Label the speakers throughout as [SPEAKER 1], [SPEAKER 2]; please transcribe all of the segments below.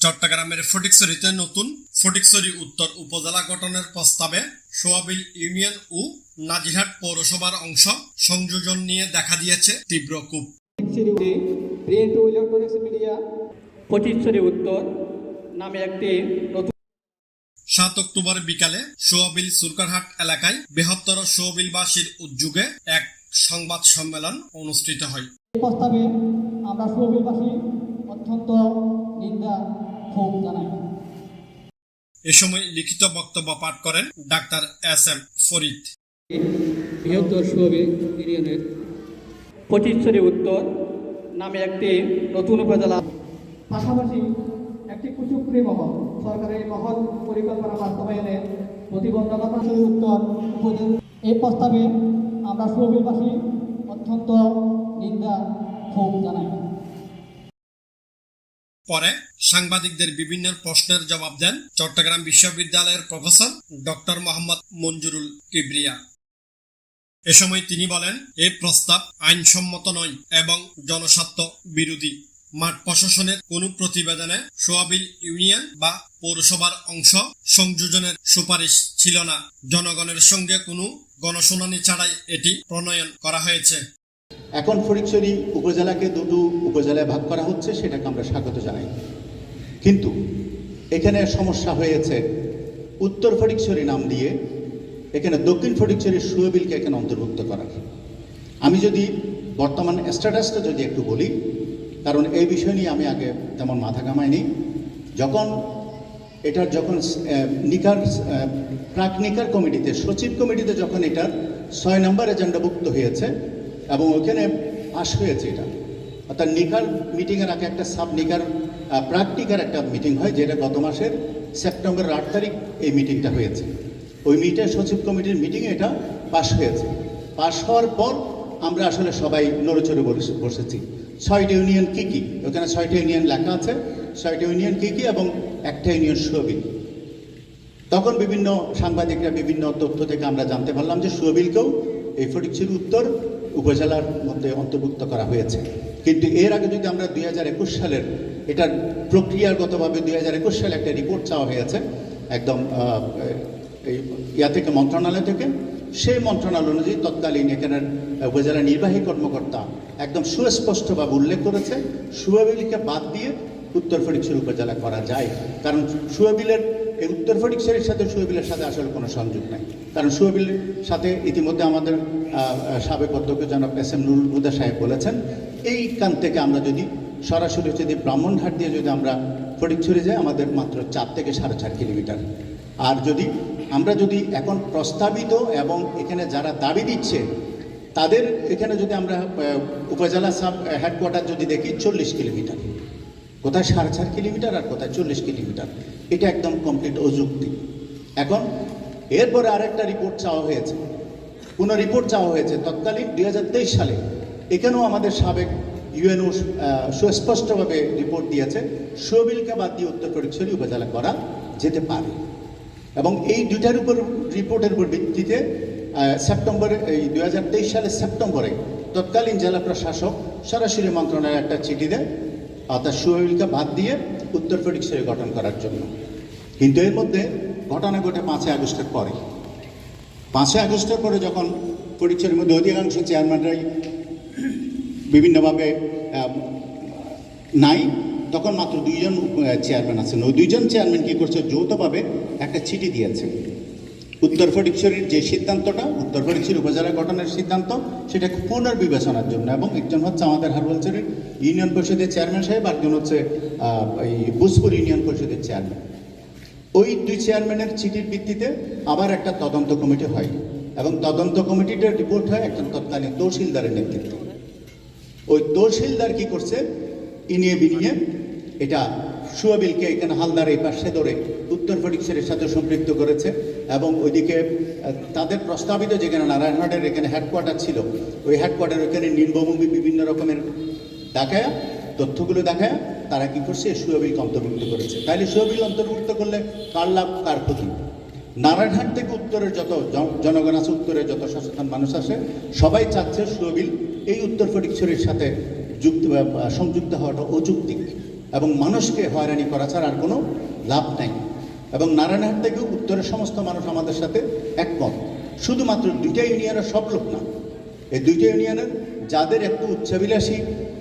[SPEAKER 1] চট্টগ্রামের ফটিকছড়িতে নতুন ফটিকছড়ি উত্তর উপজেলা গঠনের প্রস্তাবে সোয়াবিল ইউনিয়ন ও নাজিরহাট পৌরসভার অংশ সংযোজন নিয়ে দেখা দিয়েছে তীব্র কূপ।
[SPEAKER 2] উত্তর নামে একটি নতুন
[SPEAKER 1] সাত অক্টোবর বিকালে সোয়াবিল সুরকারহাট এলাকায় বৃহত্তর সোয়াবিলবাসীর উদ্যোগে এক সংবাদ সম্মেলন অনুষ্ঠিত হয়।
[SPEAKER 2] প্রস্তাবে আমরা সুবিলবাসী অত্যন্ত নিন্দা ক্ষোভ জানাই
[SPEAKER 1] এ সময় লিখিত বক্তব্য পাঠ করেন ডাক্তার এস এম ফরিদ।
[SPEAKER 2] বৃহত্তর সুবিল ইউনিয়নের পঁচিশশরি উত্তর নামে একটি নতুন উপজেলা। পাশাপাশি একটি কুচুকরি মহল সরকারের মহল পরিকল্পনা বাস্তবায়নে প্রতিবন্ধকতা শুরু উত্তর উপজেলা। এই প্রস্তাবে আমরা সুবিলবাসী অত্যন্ত নিন্দা ক্ষোভ জানাই।
[SPEAKER 1] পরে সাংবাদিকদের বিভিন্ন প্রশ্নের জবাব দেন চট্টগ্রাম বিশ্ববিদ্যালয়ের প্রফেসর ডক্টর মোহাম্মদ মঞ্জুরুল কিবরিয়া। এ সময় তিনি বলেন এই প্রস্তাব আইনসম্মত নয় এবং জনস্বার্থ বিরোধী। মাঠ প্রশাসনের কোনো প্রতিবেদনে সোয়াবিল ইউনিয়ন বা পৌরসভার অংশ সংযোজনের সুপারিশ ছিল না। জনগণের সঙ্গে কোনো গণশুনানি ছাড়াই এটি প্রণয়ন করা হয়েছে।
[SPEAKER 3] এখন ফটিকছড়ি উপজেলাকে দুটো উপজেলায় ভাগ করা হচ্ছে, সেটাকে আমরা স্বাগত জানাই। কিন্তু এখানে সমস্যা হয়েছে, উত্তর ফটিকছড়ি নাম দিয়ে, এখানে দক্ষিণ ফটিকছড়ির সুয়েবিলকে এখানে অন্তর্ভুক্ত করার। আমি যদি বর্তমান স্ট্যাটাসটা যদি একটু বলি, কারণ এই বিষয় নিয়ে আমি আগে তেমন মাথা কামাইনি যখন এটার যখন নিকার প্রাক নিকার কমিটিতে, সচিব কমিটিতে যখন এটার ছয় নম্বর এজেন্ডাভুক্ত হয়েছে এবং ওখানে পাশ হয়েছে এটা। অর্থাৎ নিকার মিটিংয়ের আগে একটা সাব নিকার আহ, প্রাক নিকার একটা মিটিং হয় যেটা গত মাসের সেপ্টেম্বরের আট তারিখ এই মিটিংটা হয়েছে। ওই মিটে সচিব কমিটির মিটিংয়ে এটা পাশ হয়েছে। পাশ হওয়ার পর আমরা আসলে সবাই নড়েচড়ে বসে- বসেছি। ছয়টা ইউনিয়ন কী কী? ওখানে ছয়টা ইউনিয়ন লেখা আছে। ছয়টা ইউনিয়ন কী কী এবং একটা ইউনিয়ন সুবিল তখন বিভিন্ন সাংবাদিকরা বিভিন্ন তথ্য থেকে আমরা জানতে পারলাম যে সুবিলকেও এই ফটিকছির উত্তর উপজেলার মধ্যে অন্তর্ভুক্ত করা হয়েছে। কিন্তু এর আগে যদি আমরা দুই হাজার একুশ সালের এটার প্রক্রিয়াগতভাবে দুই হাজার একুশ সালে একটা রিপোর্ট চাওয়া হয়েছে, একদম ইয়া থেকে, মন্ত্রণালয় থেকে, সেই মন্ত্রণালয় অনুযায়ী তৎকালীন এখানের উপজেলা নির্বাহী কর্মকর্তা একদম সুস্পষ্টভাবে উল্লেখ করেছে, সুয়াবিলকে বাদ দিয়ে উত্তর ফটিকছড়ি উপজেলা করা যায়। কারণ সুয়াবিলের এই উত্তর ফটিকছড়ির সাথে সুয়াবিলের সাথে আসলে কোনো সংযোগ নাই। কারণ সুয়াবিলের সাথে ইতিমধ্যে আমাদের সাবেক অধ্যক্ষ জনাব এস এম নুরুল হুদা সাহেব বলেছেন, এই কান থেকে আমরা যদি সরাসরি যদি ব্রাহ্মণঘাট দিয়ে যদি আমরা ফটিকছড়ি যাই, আমাদের মাত্র চার থেকে সাড়ে চার কিলোমিটার। আর যদি আমরা যদি এখন প্রস্তাবিত এবং এখানে যারা দাবি দিচ্ছে, তাদের এখানে যদি আমরা উপজেলা সাব হেডকোয়ার্টার যদি দেখি, চল্লিশ কিলোমিটার। কোথায় সাড়ে চার কিলোমিটার আর কোথায় চল্লিশ কিলোমিটার? এটা একদম কমপ্লিট অযুক্তি। এখন এরপরে আরেকটা রিপোর্ট চাওয়া হয়েছে। কোনো রিপোর্ট চাওয়া হয়েছে তৎকালীন দুই হাজার তেইশ সালে। এখানেও আমাদের সাবেক ইউএনও সুস্পষ্টভাবে রিপোর্ট দিয়েছে, সুবিলকে বাদ দিয়ে উত্তর ফটিকছড়ি উপজেলা করা যেতে পারে। এবং এই দুইটার উপর রিপোর্টের উপর ভিত্তিতে সেপ্টেম্বরে, এই দুই সালের সেপ্টেম্বরে তৎকালীন জেলা প্রশাসক সরাসরি মন্ত্রণালয়ে একটা চিঠি দেয়। অর্থাৎ সুহেলকে বাদ দিয়ে উত্তর ফটিকছড়ি গঠন করার জন্য। কিন্তু এর মধ্যে ঘটনা ঘটে পাঁচই আগস্টের পরে। পাঁচই আগস্টের পরে যখন ফটিকছড়ির মধ্যে অধিকাংশ চেয়ারম্যানরাই বিভিন্নভাবে নাই, তখন মাত্র দুইজন চেয়ারম্যান আছেন। ওই দুইজন চেয়ারম্যান কী করছে, যৌথভাবে একটা চিঠি দিয়েছে উত্তর ফটিকছড়ির যে সিদ্ধান্তটা, উত্তর ফটিকছড়ি উপজেলা গঠনের সিদ্ধান্ত সেটা পুনর্বিবেচনার জন্য এবং একজন হচ্ছে আমাদের হারবলছড়ির ইউনিয়ন পরিষদের চেয়ারম্যান সাহেব আর একজন হচ্ছে এই বুসপুর ইউনিয়ন পরিষদের চেয়ারম্যান। ওই দুই চেয়ারম্যানের চিঠির ভিত্তিতে আবার একটা তদন্ত কমিটি হয় এবং তদন্ত কমিটিটার রিপোর্ট হয় একজন তৎকালীন তহসিলদারের নেতৃত্বে। ওই তহসিলদার কি করছে? ইনিয়ে বিনিয়ে এটা সুয়াবিলকে এখানে হালদার এই পাশে ধরে উত্তর ফটিকছড়ির সাথে সম্পৃক্ত করেছে এবং ওইদিকে তাদের প্রস্তাবিত যেখানে নারায়ণহাটের এখানে হেডকোয়ার্টার ছিল, ওই হেডকোয়ার্টার ওখানে নিম্নভূমি বিভিন্ন রকমের দেখায়, তথ্যগুলো দেখায়, তারা কি করছে? সুয়াবিলকে অন্তর্ভুক্ত করেছে। তাইলে সুয়াবিল অন্তর্ভুক্ত করলে কার লাভ, কার ক্ষতি? নারায়ণহাট থেকে উত্তরের যত জন- জনগণ আছে, উত্তরের যত সচেতন মানুষ আছে, সবাই চাচ্ছে সুবিল এই উত্তর ফটিকছড়ির সাথে যুক্ত সংযুক্ত হওয়াটা অযৌক্তিক। এবং মানুষকে হয়রানি করা ছাড়া আর কোনো লাভ নাই। এবং নারায়ণহাট থেকেও উত্তরের সমস্ত মানুষ আমাদের সাথে একমত। শুধুমাত্র দুইটা ইউনিয়নের সব লোক না এই দুইটা ইউনিয়নের যাদের একটু উচ্চাবিলাসী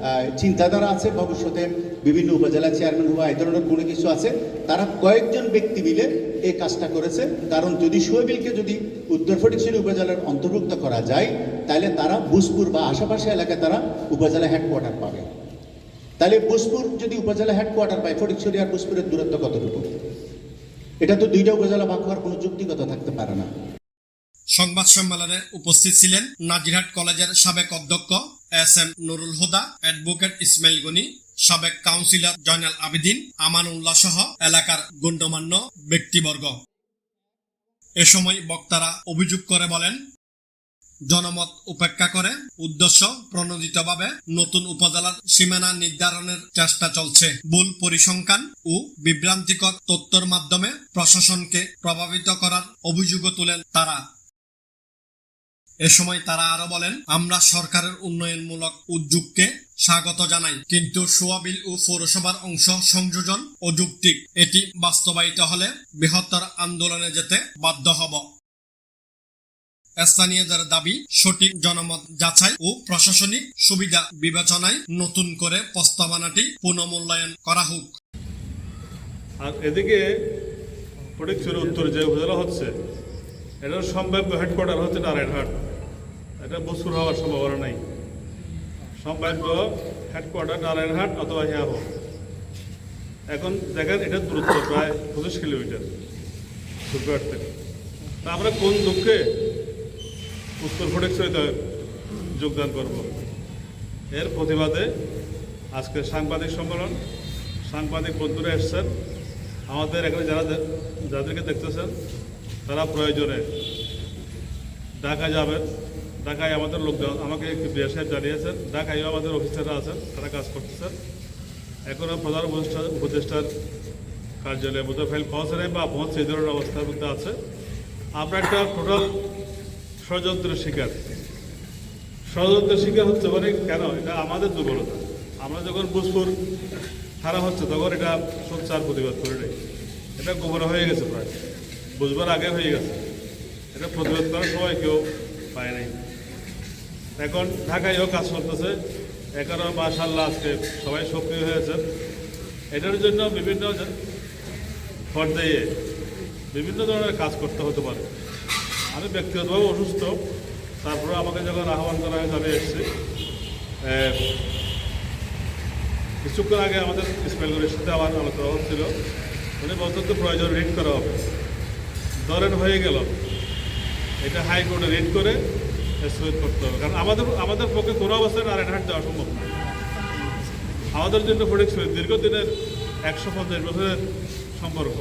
[SPEAKER 3] আহ, চিন্তাধারা আছে ভবিষ্যতে বিভিন্ন উপজেলা চেয়ারম্যান হওয়া এই ধরনের কোনো কিছু আছে তারা কয়েকজন ব্যক্তি মিলে এই কাজটা করেছে। কারণ যদি সোহেবিলকে যদি উত্তর ফটিকছড়ি উপজেলার অন্তর্ভুক্ত করা যায় তাহলে তারা বুসপুর বা আশেপাশে এলাকায় তারা উপজেলা হেডকোয়ার্টার পাবে। তাহলে বুসপুর যদি উপজেলা হেডকোয়ার্টার পায়, ফটিকছড়ি আর দূরত্ব কতটুকু? এটা তো দুইটা উপজেলা ভাগ হওয়ার কোনো যুক্তিগত থাকতে পারে না।
[SPEAKER 1] সংবাদ সম্মেলনে উপস্থিত ছিলেন নাজিরহাট কলেজের সাবেক অধ্যক্ষ S M Nurul Huda, advocate Ismail Gani, সাবেক কাউন্সিলর জয়নাল আবেদিন, আমানুল্লাহ সহ এলাকার গণ্যমান্য ব্যক্তিবর্গ। এ সময় বক্তারা অভিযোগ করে বলেন জনমত উপেক্ষা করে উদ্দেশ্য প্রণোদিতভাবে নতুন উপজেলার সীমানা নির্ধারণের চেষ্টা চলছে। ভুল পরিসংখ্যান ও বিভ্রান্তিকর তথ্যের মাধ্যমে প্রশাসনকে প্রভাবিত করার অভিযোগও তুলেন তারা। এ সময় তারা আরও বলেন, আমরা সরকারের উন্নয়নমূলক উদ্যোগকে স্বাগত জানাই, কিন্তু সোয়াবিল ও পৌরসভার অংশ সংযোজন অযৌক্তিক। এটি বাস্তবায়িত হলে বৃহত্তর আন্দোলনে যেতে বাধ্য হব। স্থানীয়দের দাবি, সঠিক জনমত যাচাই ও প্রশাসনিক সুবিধা বিবেচনায় নতুন করে প্রস্তাবনাটি পুনঃমূল্যায়ন করা হোক।
[SPEAKER 4] আর এদিকে ফটিকছড়ি উত্তর যে উপজেলা হচ্ছে এটার সম্ভাব্য হেডকোয়ার্টার হচ্ছে নারায়ণহাট। এটা বসুর হওয়ার সম্ভাবনা নাই। সম্ভাব্য হেডকোয়ার্টার নারায়ণহাট অথবা হিয়াহ এখন দেখেন এটার দূরত্ব প্রায় পঁচিশ কিলোমিটার থেকে। তা আমরা কোন দুঃখে উত্তর ফটিকছড়িতে যোগদান করব। এর প্রতিবাদে আজকে সাংবাদিক সম্মেলন, সাংবাদিক বন্ধুরা এসছেন। আমাদের এখানে যারা যাদেরকে দেখতেছেন, তারা প্রয়োজনে ঢাকা যাবেন। ঢাকায় আমাদের লোকজন, আমাকে বিয়া সাহেব জানিয়েছেন, ঢাকায়ও আমাদের অফিসাররা আছেন, তারা কাজ করতেছেন। এখনও প্রধান উপদেষ্টা উপদেষ্টার কার্যালয়ে বোধহয় ফাইল পৌঁছে নেই বা পৌঁছে এই ধরনের অবস্থার মধ্যে আছে। আমরা একটা টোটাল ষড়যন্ত্রের শিকার। ষড়যন্ত্রের শিকার হচ্ছে মানে কেন? এটা আমাদের দুর্বলতা। আমরা যখন বুঝপুর হারা হচ্ছে, তখন এটা সোচ্চার প্রতিবাদ করে নেই। এটা গোবর হয়ে গেছে প্রায়। বুঝবার আগে হয়ে গেছে। এটা প্রতিবাদ করার সময় কেউ পায় নাই। এখন ঢাকায়ও কাজ চলতেছে এখানে মাশাল্লাহ আজকে সবাই সক্রিয় হয়েছে এটার জন্য বিভিন্ন পর্যায়ে বিভিন্ন ধরনের কাজ করতে হতে পারে। আমি ব্যক্তিগতভাবে অসুস্থ। তারপরে আমাকে যখন আহ্বান করা হয়েছে আমি এসেছি। কিছুক্ষণ আগে আমাদের ইসমাইলগুলির সাথে আমার আলোচনা হচ্ছিল। উনি বলতেন তো প্রয়োজন রিট করা হবে। ধরেন হয়ে গেল। এটা হাইকোর্টে রিট করে স্থগিত করতে হবে। কারণ আমাদের আমাদের পক্ষে কোনো অবস্থায় নারায়ণহাট দেওয়া সম্ভব না। আমাদের জন্য ফটিকছড়ি দীর্ঘদিনের একশো পঞ্চাশ বছরের সম্পর্ক।